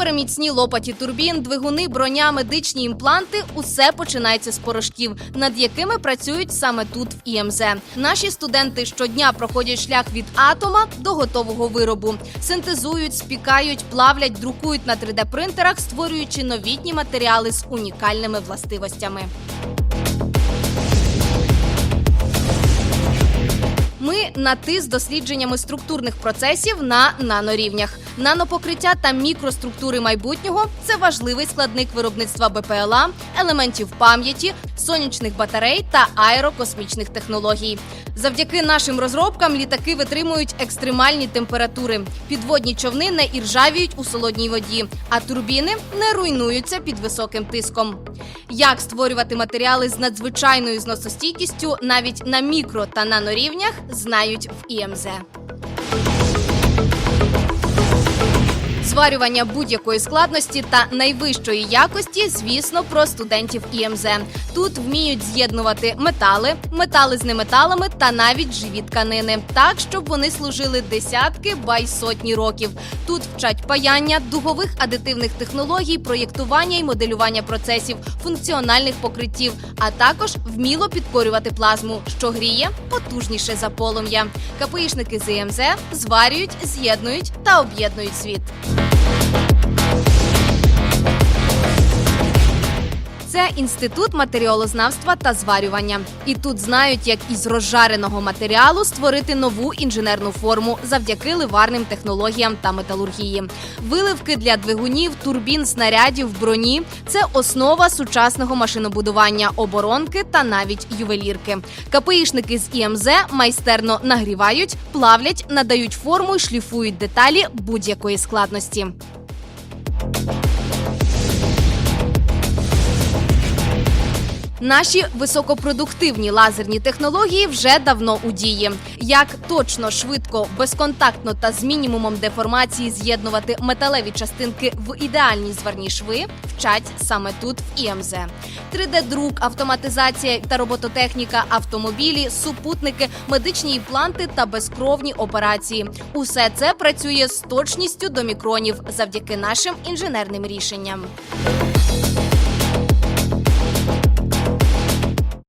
Суперміцні лопаті турбін, двигуни, броня, медичні імпланти усе починається з порошків, над якими працюють саме тут в ІМЗ. Наші студенти щодня проходять шлях від атома до готового виробу, синтезують, спікають, плавлять, друкують на 3D-принтерах, створюючи новітні матеріали з унікальними властивостями. На ти з дослідженнями структурних процесів на нанорівнях. Нанопокриття та мікроструктури майбутнього це важливий складник виробництва БПЛА, елементів пам'яті, сонячних батарей та аерокосмічних технологій. Завдяки нашим розробкам літаки витримують екстремальні температури. Підводні човни не іржавіють у солодній воді, а турбіни не руйнуються під високим тиском. Як створювати матеріали з надзвичайною зносостійкістю навіть на мікро та нанорівнях, знають в ІМЗ. Зварювання будь-якої складності та найвищої якості, звісно, про студентів ІМЗ. Тут вміють з'єднувати метали, метали з неметалами та навіть живі тканини, так щоб вони служили десятки бай сотні років. Тут вчать паяння, дугових адитивних технологій, проєктування і моделювання процесів, функціональних покриттів, а також вміло підкорювати плазму, що гріє потужніше за полум'я. КПІшники з ІМЗ зварюють, з'єднують та об'єднують світ. Це інститут матеріалознавства та зварювання. І тут знають, як із розжареного матеріалу створити нову інженерну форму завдяки ливарним технологіям та металургії. Виливки для двигунів, турбін, снарядів, броні це основа сучасного машинобудування, оборонки та навіть ювелірки. КПІшники з ІМЗ майстерно нагрівають, плавлять, надають форму і шліфують деталі будь-якої складності. Наші високопродуктивні лазерні технології вже давно у дії. Як точно, швидко, безконтактно та з мінімумом деформації з'єднувати металеві частинки в ідеальні зварні шви, вчать саме тут в ІМЗ. 3D-друк, автоматизація та робототехніка, автомобілі, супутники, медичні імпланти та безкровні операції. Усе це працює з точністю до мікронів завдяки нашим інженерним рішенням.